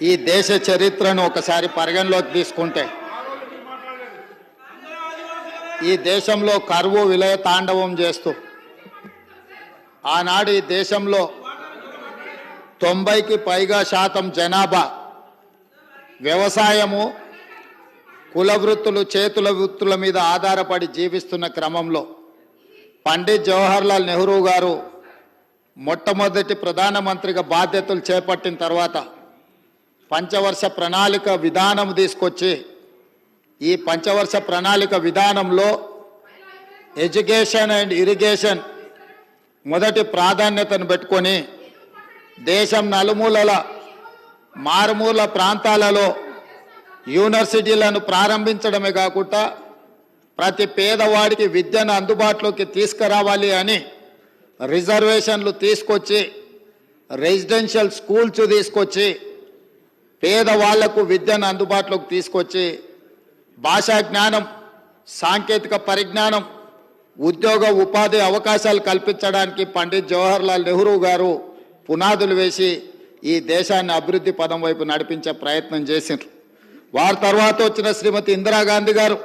ఈ దేశ చరిత్రను ఒకసారి పరిగణలోకి తీసుకుంటే ఈ దేశంలో కరువు విలయ తాండవం చేస్తూ ఆనాడు ఈ దేశంలో తొంభైకి పైగా శాతం జనాభా వ్యవసాయము కుల వృత్తులు చేతుల వృత్తుల మీద ఆధారపడి జీవిస్తున్న క్రమంలో పండిత్ జవహర్లాల్ నెహ్రూ గారు మొట్టమొదటి ప్రధానమంత్రిగా బాధ్యతలు చేపట్టిన తర్వాత పంచవర్ష ప్రణాళిక విధానం తీసుకొచ్చి ఈ పంచవర్ష ప్రణాళిక విధానంలో ఎడ్యుకేషన్ అండ్ ఇరిగేషన్ మొదటి ప్రాధాన్యతను పెట్టుకొని దేశం నలుమూలల మారుమూల ప్రాంతాలలో యూనివర్సిటీలను ప్రారంభించడమే కాకుండా ప్రతి పేదవాడికి విద్యను అందుబాటులోకి తీసుకురావాలి అని రిజర్వేషన్లు తీసుకొచ్చి రెసిడెన్షియల్ స్కూల్స్ తీసుకొచ్చి పేదవాళ్ళకు విద్యను అందుబాటులోకి తీసుకొచ్చి భాషా జ్ఞానం సాంకేతిక పరిజ్ఞానం ఉద్యోగ ఉపాధి అవకాశాలు కల్పించడానికి పండిత్ జవహర్లాల్ నెహ్రూ గారు పునాదులు వేసి ఈ దేశాన్ని అభివృద్ధి పదం వైపు నడిపించే ప్రయత్నం చేసిండ్రు. వారి తర్వాత వచ్చిన శ్రీమతి ఇందిరాగాంధీ గారు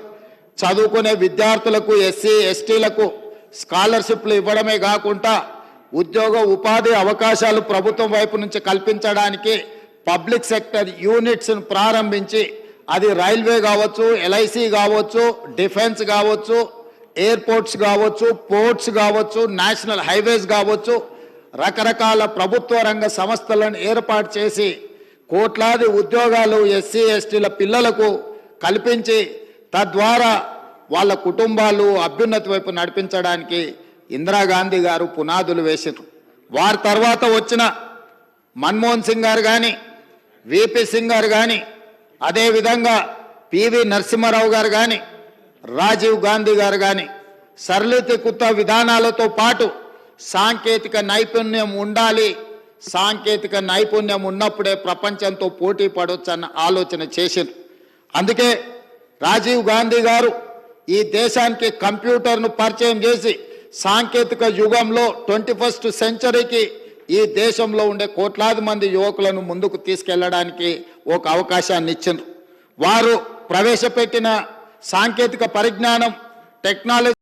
చదువుకునే విద్యార్థులకు ఎస్సీ ఎస్టీలకు స్కాలర్షిప్లు ఇవ్వడమే కాకుండా ఉద్యోగ ఉపాధి అవకాశాలు ప్రభుత్వం వైపు నుంచి కల్పించడానికి పబ్లిక్ సెక్టర్ యూనిట్స్ను ప్రారంభించి అది రైల్వే కావచ్చు ఎల్ఐసి కావచ్చు డిఫెన్స్ కావచ్చు ఎయిర్పోర్ట్స్ కావచ్చు పోర్ట్స్ కావచ్చు నేషనల్ హైవేస్ కావచ్చు రకరకాల ప్రభుత్వ రంగ సంస్థలను ఏర్పాటు చేసి కోట్లాది ఉద్యోగాలు ఎస్సీ ఎస్టీల పిల్లలకు కల్పించి తద్వారా వాళ్ళ కుటుంబాలు అభ్యున్నతి వైపు నడిపించడానికి ఇందిరాగాంధీ గారు పునాదులు వేసారు వారి తర్వాత వచ్చిన మన్మోహన్ సింగ్ గారు కానీ విపి సింగ్ గారు కానీ అదేవిధంగా పివి నరసింహారావు గారు కానీ రాజీవ్ గాంధీ గారు కానీ సరళీకృత విధానాలతో పాటు సాంకేతిక నైపుణ్యం ఉండాలి. సాంకేతిక నైపుణ్యం ఉన్నప్పుడే ప్రపంచంతో పోటీ పడవచ్చన్న ఆలోచన చేసింది అందుకే రాజీవ్ గాంధీ గారు ఈ దేశానికి కంప్యూటర్ను పరిచయం చేసి సాంకేతిక యుగంలో ట్వంటీ ఫస్ట్ సెంచరీకి ఈ దేశంలో ఉండే కోట్లాది మంది యువకులను ముందుకు తీసుకెళ్ళడానికి ఒక అవకాశాన్ని ఇచ్చిండ్రు. వారు ప్రవేశపెట్టిన సాంకేతిక పరిజ్ఞానం టెక్నాలజీ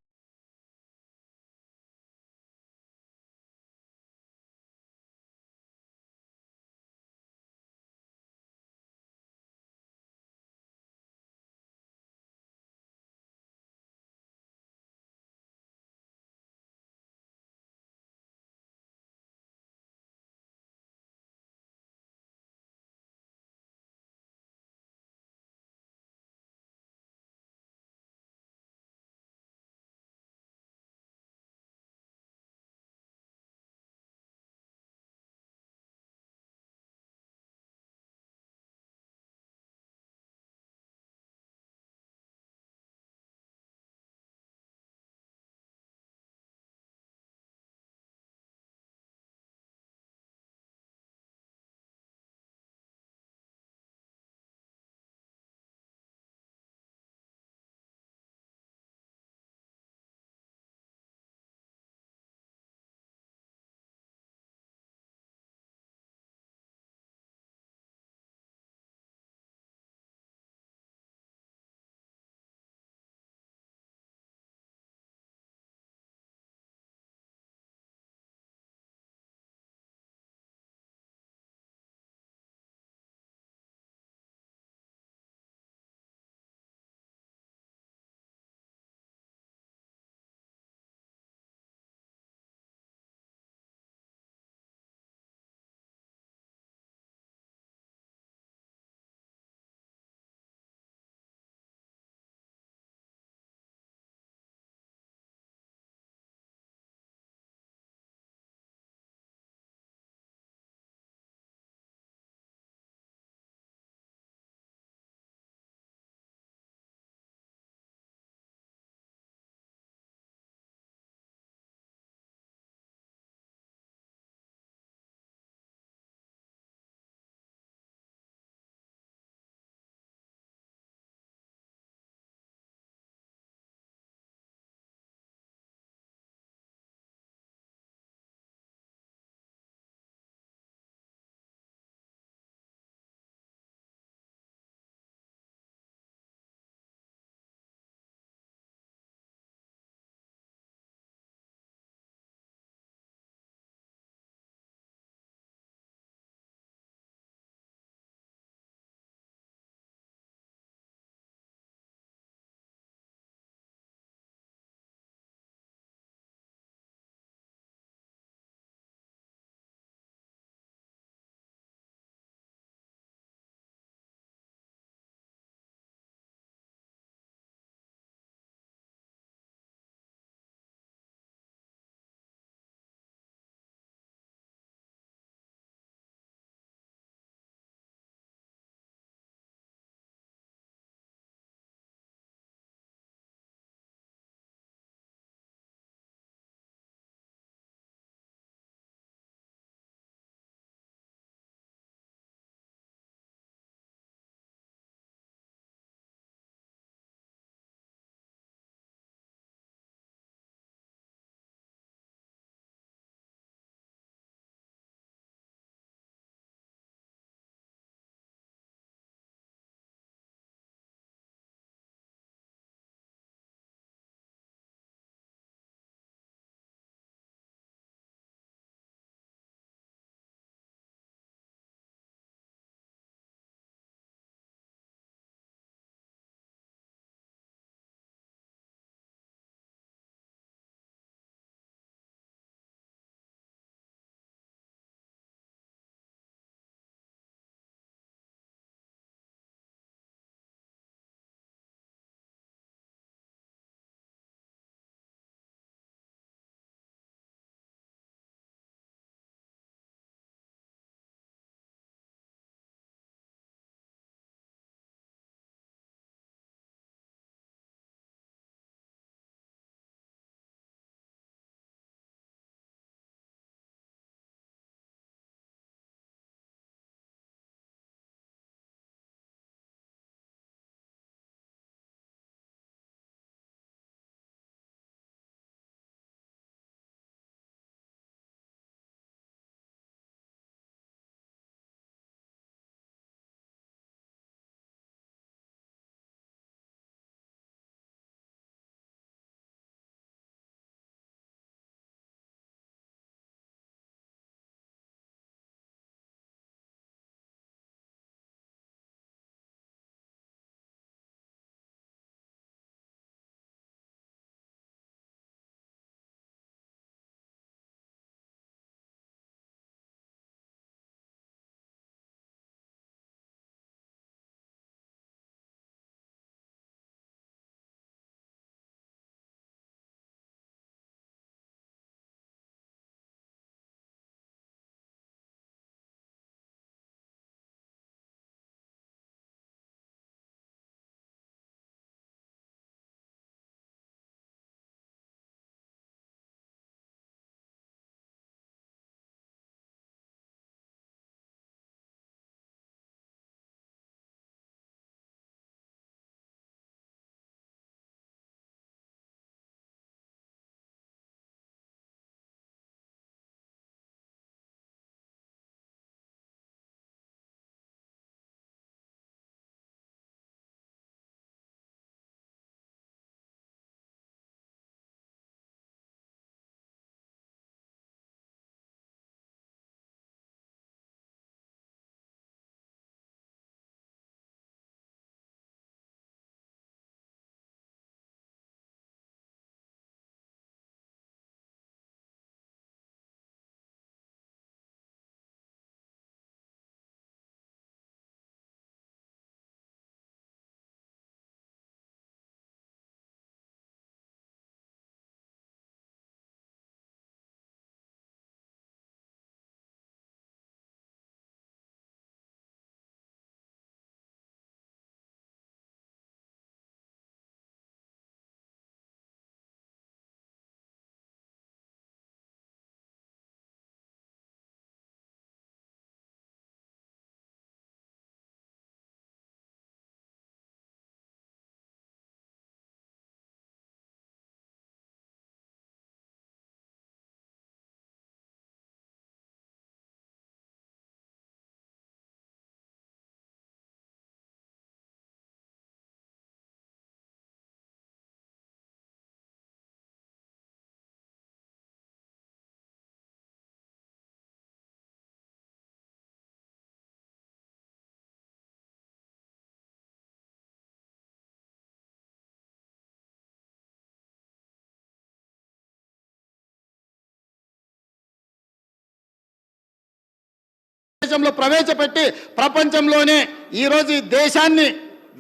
దేశంలో ప్రవేశపెట్టి ప్రపంచంలోనే ఈరోజు ఈ దేశాన్ని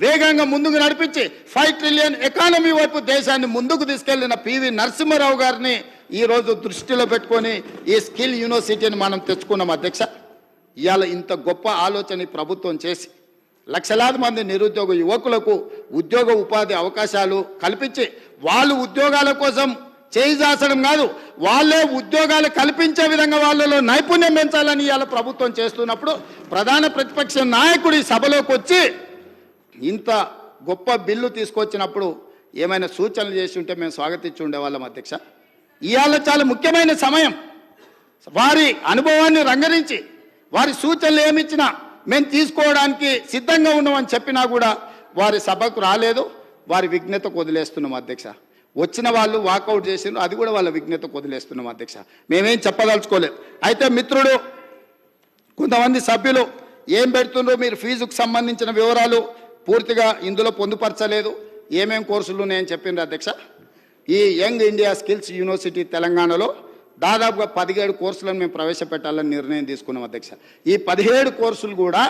వేగంగా ముందుకు నడిపించి ఫైవ్ ట్రిలియన్ ఎకానమీ వైపు దేశాన్ని ముందుకు తీసుకెళ్ళిన పివి నరసింహారావు గారిని ఈ రోజు దృష్టిలో పెట్టుకొని ఈ స్కిల్ యూనివర్సిటీని మనం తెచ్చుకున్నాం అధ్యక్ష. ఇవాళ ఇంత గొప్ప ఆలోచన ప్రభుత్వం చేసి లక్షలాది మంది నిరుద్యోగ యువకులకు ఉద్యోగ ఉపాధి అవకాశాలు కల్పించి వాళ్ళు ఉద్యోగాల కోసం చేయిదాసడం కాదు వాళ్ళే ఉద్యోగాలు కల్పించే విధంగా వాళ్ళలో నైపుణ్యం పెంచాలని ఇవాళ ప్రభుత్వం చేస్తున్నప్పుడు ప్రధాన ప్రతిపక్ష నాయకుడు ఈ సభలోకి వచ్చి ఇంత గొప్ప బిల్లు తీసుకొచ్చినప్పుడు ఏమైనా సూచనలు చేసి ఉంటే మేము స్వాగతించి ఉండేవాళ్ళం అధ్యక్ష. ఇవాళ చాలా ముఖ్యమైన సమయం. వారి అనుభవాన్ని రంగరించి వారి సూచనలు ఏమిచ్చినా మేము తీసుకోవడానికి సిద్ధంగా ఉన్నామని చెప్పినా కూడా వారి సభకు రాలేదు వారి విఘ్నతకు వదిలేస్తున్నాం అధ్యక్ష. వచ్చిన వాళ్ళు వాకౌట్ చేసిండ్రు అది కూడా వాళ్ళ విఘ్నతకు వదిలేస్తున్నాం అధ్యక్ష. మేమేం చెప్పదలుచుకోలేదు. అయితే మిత్రుడు కొంతమంది సభ్యులు ఏం పెడుతుండ్రో మీరు ఫీజుకు సంబంధించిన వివరాలు పూర్తిగా ఇందులో పొందుపరచలేదు. ఏమేం కోర్సులు ఉన్నాయని చెప్పిండ్రు అధ్యక్ష? ఈ యంగ్ ఇండియా స్కిల్స్ యూనివర్సిటీ తెలంగాణలో దాదాపుగా పదిహేడు కోర్సులను మేము ప్రవేశపెట్టాలని నిర్ణయం తీసుకున్నాం అధ్యక్ష. ఈ పదిహేడు కోర్సులు కూడా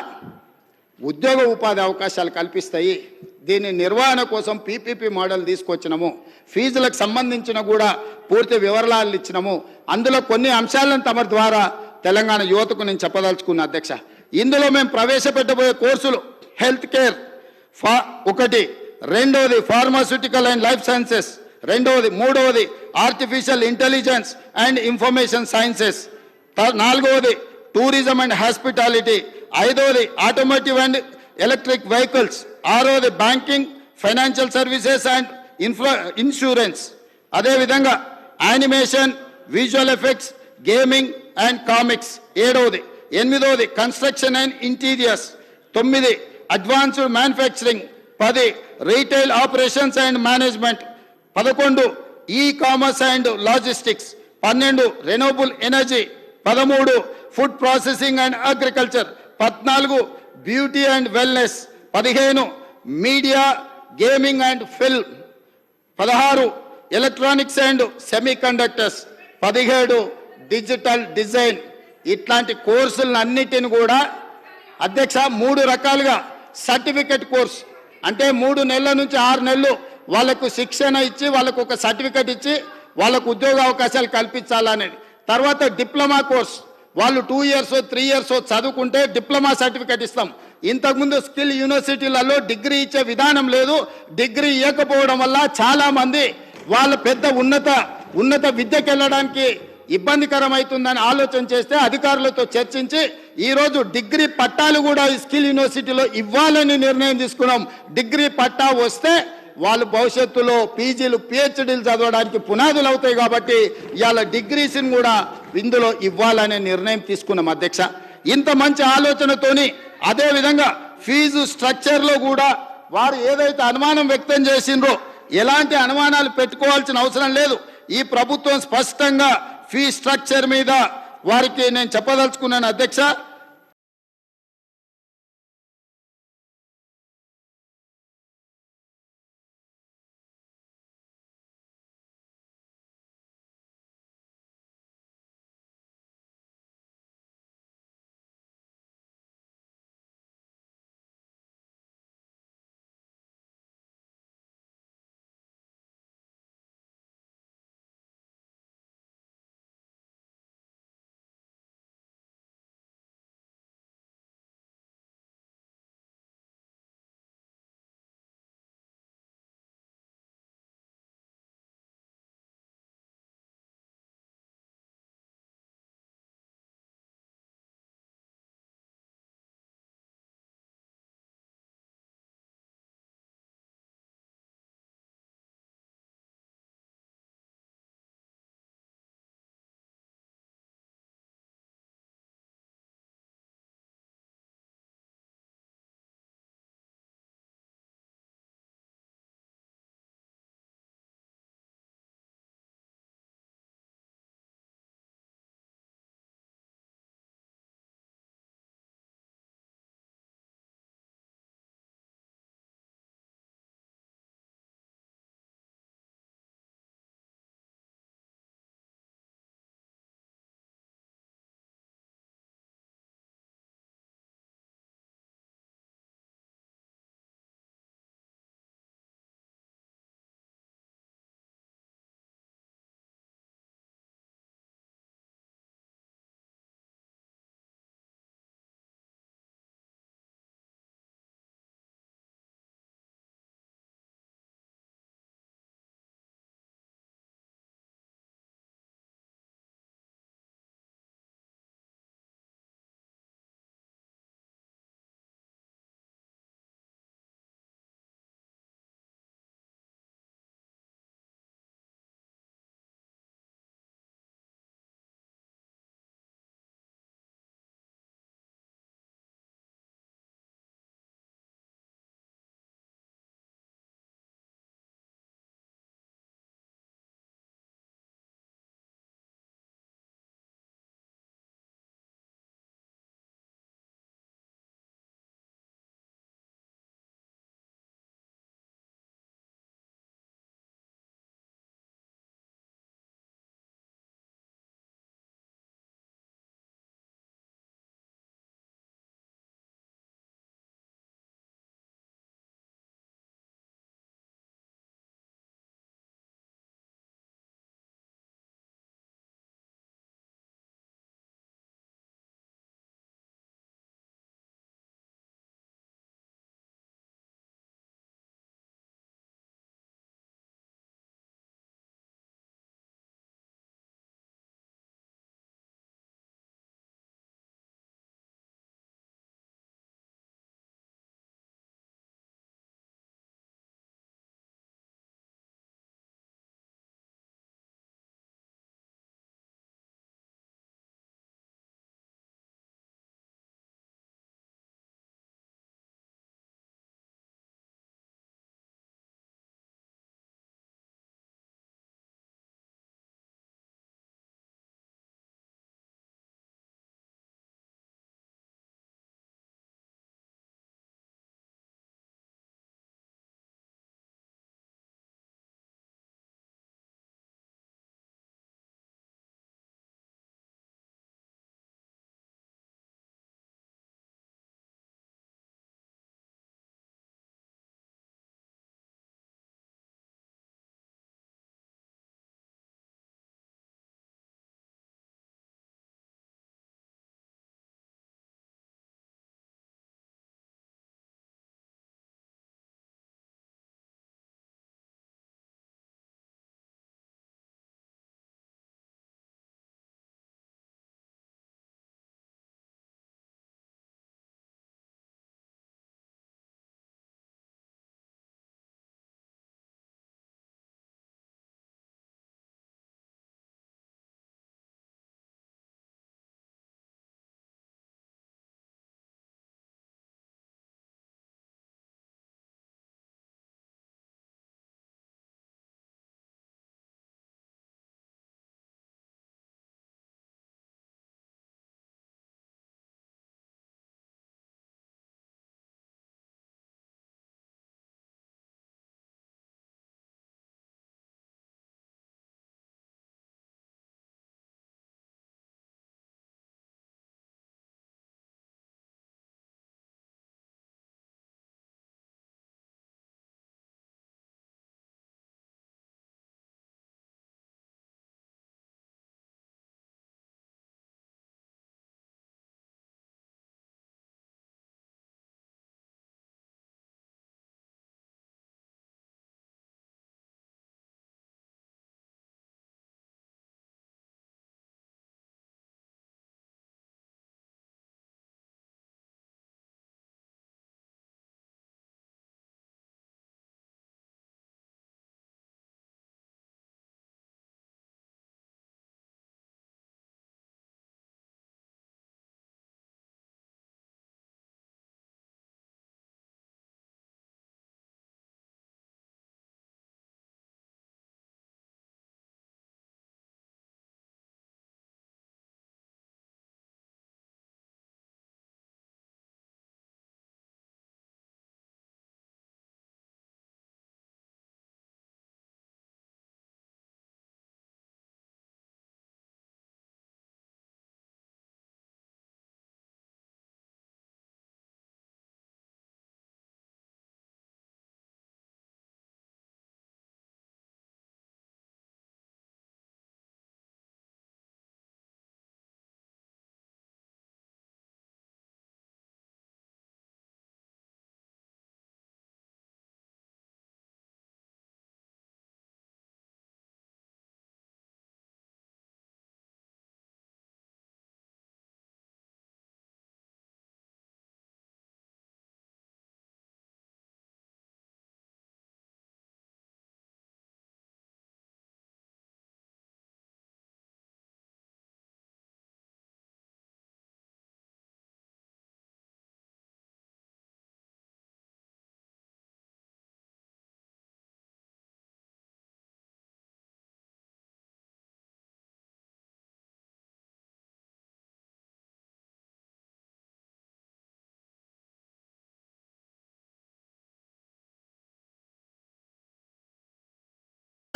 ఉద్యోగ ఉపాధి అవకాశాలు కల్పిస్తాయి. దీని నిర్వహణ కోసం పీపీపీ మోడల్ తీసుకొచ్చినాము. ఫీజులకు సంబంధించిన కూడా పూర్తి వివరాలు ఇచ్చినాము. అందులో కొన్ని అంశాలను తమ ద్వారా తెలంగాణ యువతకు నేను చెప్పదలుచుకున్న అధ్యక్ష. ఇందులో మేము ప్రవేశపెట్టబోయే కోర్సులు హెల్త్ కేర్ ఫా ఒకటి రెండవది ఫార్మాస్యూటికల్ అండ్ లైఫ్ సైన్సెస్ రెండవది మూడవది artificial intelligence and information sciences త- నాలుగవది టూరిజం అండ్ హాస్పిటాలిటీ ఐదవది ఆటోమోటివ్ అండ్ ఎలక్ట్రిక్ వెహికల్స్. ఆరోది banking financial services and infra insurance. అదేవిధంగా animation visual effects gaming and comics. ఏడవది ఎనిమిదవది కన్స్ట్రక్షన్ అండ్ ఇంటీరియర్స్. తొమ్మిది అడ్వాన్స్డ్ మ్యానుఫ్యాక్చరింగ్. పది రీటైల్ ఆపరేషన్స్ అండ్ మేనేజ్మెంట్. పదకొండు ఈ కామర్స్ అండ్ లాజిస్టిక్స్. పన్నెండు renewable energy. పదమూడు food processing and agriculture. పద్నాలుగు beauty and wellness. పదిహేను మీడియా గేమింగ్ అండ్ ఫిల్మ్. పదహారు ఎలక్ట్రానిక్స్ అండ్ సెమీ కండక్టర్స్ పదిహేడు డిజిటల్ డిజైన్. ఇట్లాంటి కోర్సులన్నిటిని కూడా అధ్యక్ష మూడు రకాలుగా సర్టిఫికెట్ కోర్స్. అంటే మూడు నెలల నుంచి ఆరు నెలలు వాళ్ళకు శిక్షణ ఇచ్చి వాళ్ళకు ఒక సర్టిఫికెట్ ఇచ్చి వాళ్ళకు ఉద్యోగ అవకాశాలు కల్పించాలనేది. తర్వాత డిప్లొమా కోర్స్. వాళ్ళు టూ ఇయర్స్ త్రీ ఇయర్స్ చదువుకుంటే డిప్లొమా సర్టిఫికేట్ ఇస్తాం. ఇంతకుముందు స్కిల్ యూనివర్సిటీలలో డిగ్రీ ఇచ్చే విధానం లేదు. డిగ్రీ ఇవ్వకపోవడం వల్ల చాలా మంది వాళ్ళ పెద్ద ఉన్నత ఉన్నత విద్యకు వెళ్ళడానికి ఇబ్బందికరమవుతుందని ఆలోచన చేస్తే అధికారులతో చర్చించి ఈరోజు డిగ్రీ పట్టాలు కూడా స్కిల్ యూనివర్సిటీలో ఇవ్వాలని నిర్ణయం తీసుకున్నాం. డిగ్రీ పట్టా వస్తే వాళ్ళు భవిష్యత్తులో పీజీలు పిహెచ్డీలు చదవడానికి పునాదులు అవుతాయి కాబట్టి ఇవాళ డిగ్రీస్ని కూడా ఇందులో ఇవ్వాలనే నిర్ణయం తీసుకున్నాం అధ్యక్ష. ఇంత మంచి ఆలోచనతోని అదే విధంగా ఫీజు స్ట్రక్చర్లో కూడా వారు ఏదైతే అనుమానం వ్యక్తం చేసిండ్రో ఎలాంటి అనుమానాలు పెట్టుకోవాల్సిన అవసరం లేదు. ఈ ప్రభుత్వం స్పష్టంగా ఫీ స్ట్రక్చర్ మీద వారికి నేను చెప్పదలుచుకున్నాను అధ్యక్ష.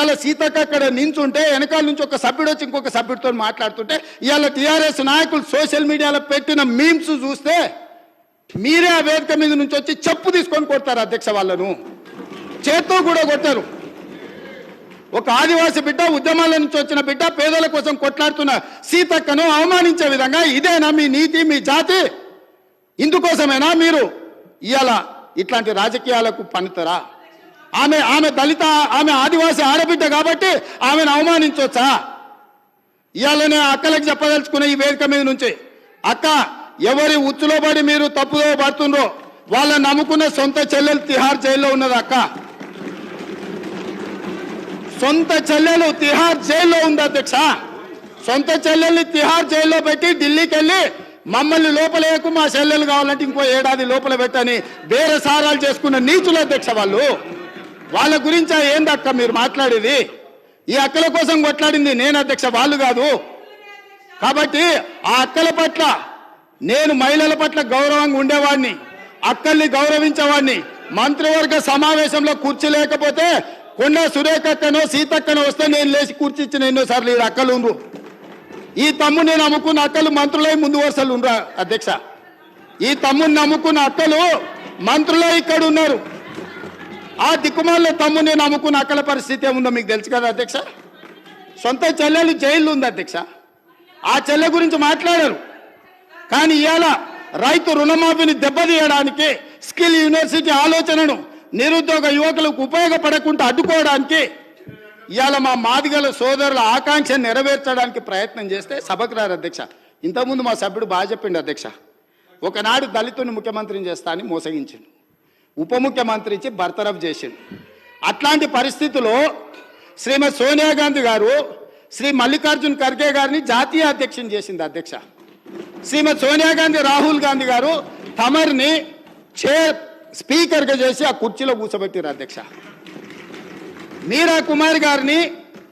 అలా సీతక్క అక్కడ నించుంటే వెనకాల నుంచి ఒక సభ్యుడు వచ్చి ఇంకొక సభ్యుడితో మాట్లాడుతుంటే ఇవాళ టీఆర్ఎస్ నాయకులు సోషల్ మీడియాలో పెట్టిన మీమ్స్ చూస్తే మీరే ఆ వేదిక మీద నుంచి వచ్చి చెప్పు తీసుకొని కొడతారు అధ్యక్ష వాళ్ళను. చేత్తో కూడా కొట్టారు. ఒక ఆదివాసి బిడ్డ ఉద్యమాల నుంచి వచ్చిన బిడ్డ పేదల కోసం కొట్లాడుతున్న సీతక్కను అవమానించే విధంగా ఇదేనా మీ నీతి మీ జాతి? ఇందుకోసమేనా మీరు ఇవాళ ఇట్లాంటి రాజకీయాలకు పనితరా? ఆమె ఆమె దళిత ఆమె ఆదివాసి ఆడబిడ్డ కాబట్టి ఆమెను అవమానించవచ్చా ఇవాళనే అక్కలకు చెప్పదలుచుకున్న ఈ వేదిక మీద నుంచి అక్క ఎవరి ఉచ్చులో పడి మీరు తప్పుదో పడుతుండ్రో వాళ్ళని నమ్ముకున్న సొంత చెల్లెలు తిహార్ జైల్లో ఉన్నది అక్క? సొంత చెల్లెలు తిహార్ జైల్లో ఉంది అధ్యక్ష? సొంత చెల్లెల్ని తిహార్ జైల్లో పెట్టి ఢిల్లీకి వెళ్ళి మమ్మల్ని లోపలేకు మా చెల్లెలు కావాలంటే ఇంకో ఏడాది లోపల పెట్టని వేరే సారాలు చేసుకున్న నీచులు అధ్యక్ష వాళ్ళు. వాళ్ళ గురించి ఏందక్క మీరు మాట్లాడేది? ఈ అక్కల కోసం కొట్లాడింది నేను అధ్యక్ష వాళ్ళు కాదు. కాబట్టి ఆ అక్కల పట్ల నేను మహిళల పట్ల గౌరవంగా ఉండేవాడిని అక్కల్ని గౌరవించేవాడిని. మంత్రివర్గ సమావేశంలో కూర్చోలేకపోతే కొండ సురేఖక్కనో సీతక్కనో వస్తే నేను లేచి కూర్చిచ్చిన ఎన్నోసార్లు ఈ అక్కలు ఉండ్రు. ఈ తమ్ముని నేను నమ్ముకున్న అక్కలు మంత్రులై ముందు వరుసలు ఉండరా అధ్యక్ష. ఈ తమ్ముని నమ్ముకున్న అక్కలు మంత్రులై ఇక్కడ ఉన్నారు. ఆ దిక్కుమాల తమ్ముని నమ్ముకున్న అక్కల పరిస్థితి ఏముందో మీకు తెలుసు కదా అధ్యక్ష? సొంత చెల్లెలు జైలు ఉంది అధ్యక్ష. ఆ చెల్లె గురించి మాట్లాడారు. కానీ ఇవాళ రైతు రుణమాఫీని దెబ్బతీయడానికి స్కిల్ యూనివర్సిటీ ఆలోచనను నిరుద్యోగ యువకులకు ఉపయోగపడకుండా అడ్డుకోవడానికి ఇవాళ మా మాదిగల సోదరుల ఆకాంక్ష నెరవేర్చడానికి ప్రయత్నం చేస్తే సభకు రారు అధ్యక్ష. ఇంతకుముందు మా సభ్యుడు బాగా చెప్పిండు అధ్యక్ష. ఒకనాడు దళితుని ముఖ్యమంత్రిని చేస్తా అని మోసగించిండు. ఉప ముఖ్యమంత్రి ఇచ్చి బర్తరఫ్ చేసిండు. అట్లాంటి పరిస్థితిలో శ్రీమతి సోనియా గాంధీ గారు శ్రీ మల్లికార్జున్ ఖర్గే గారిని జాతీయ అధ్యక్షుని చేసింది అధ్యక్ష. శ్రీమతి సోనియా గాంధీ రాహుల్ గాంధీ గారు తమర్ని చైర్ స్పీకర్గా చేసి ఆ కుర్చీలో కూర్చోబెట్టారు అధ్యక్ష. మీరా కుమార్ గారిని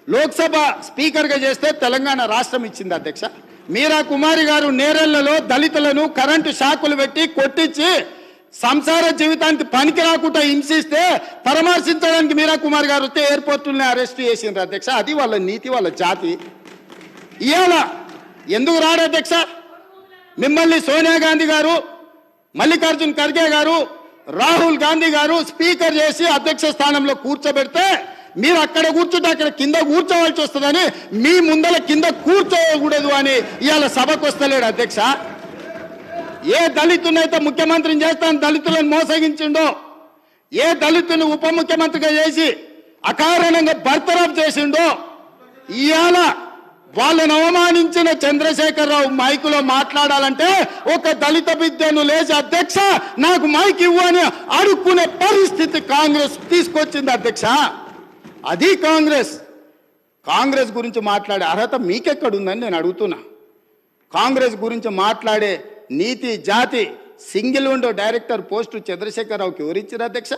లోక్సభ స్పీకర్గా చేస్తే తెలంగాణ రాష్ట్రం ఇచ్చింది అధ్యక్ష. మీరా కుమారి గారు నేరెళ్ళలో దళితులను కరెంటు షాకులు పెట్టి కొట్టించి సంసార జీవితానికి పనికి రాకుండా హింసిస్తే పరామర్శించడానికి మీరా కుమార్ గారు వస్తే ఎయిర్పోర్టుల్ని అరెస్ట్ చేసిండ్రు అధ్యక్ష. అది వాళ్ళ నీతి వాళ్ళ జాతి. ఇవాళ ఎందుకు రాడు అధ్యక్ష? మిమ్మల్ని సోనియా గాంధీ గారు మల్లికార్జున్ ఖర్గే గారు రాహుల్ గాంధీ గారు స్పీకర్ చేసి అధ్యక్ష స్థానంలో కూర్చోబెడితే మీరు అక్కడ కూర్చుంటే అక్కడ కింద కూర్చోవాల్సి వస్తుందని మీ ముందల కింద కూర్చోకూడదు అని ఇవాళ సభకు వస్తలేడు అధ్యక్ష. ఏ దళితునైతే ముఖ్యమంత్రిని చేస్తాను దళితులను మోసగించిండో ఏ దళితుని ఉప ముఖ్యమంత్రిగా చేసి అకారణంగా బర్తరఫ్ చేసిండో ఇవాళ వాళ్ళను అవమానించిన చంద్రశేఖరరావు మైకులో మాట్లాడాలంటే ఒక దళిత విద్యను లేచి అధ్యక్ష నాకు మైక్ ఇవ్వు అని అడుక్కునే పరిస్థితి కాంగ్రెస్ తీసుకొచ్చింది అధ్యక్ష. అది కాంగ్రెస్. కాంగ్రెస్ గురించి మాట్లాడే అర్హత మీకెక్కడుందని నేను అడుగుతున్నా. కాంగ్రెస్ గురించి మాట్లాడే నీతి జాతి సింగిల్ విండో డైరెక్టర్ పోస్టు చంద్రశేఖరరావుకి ఎవరిచ్చారు అధ్యక్ష?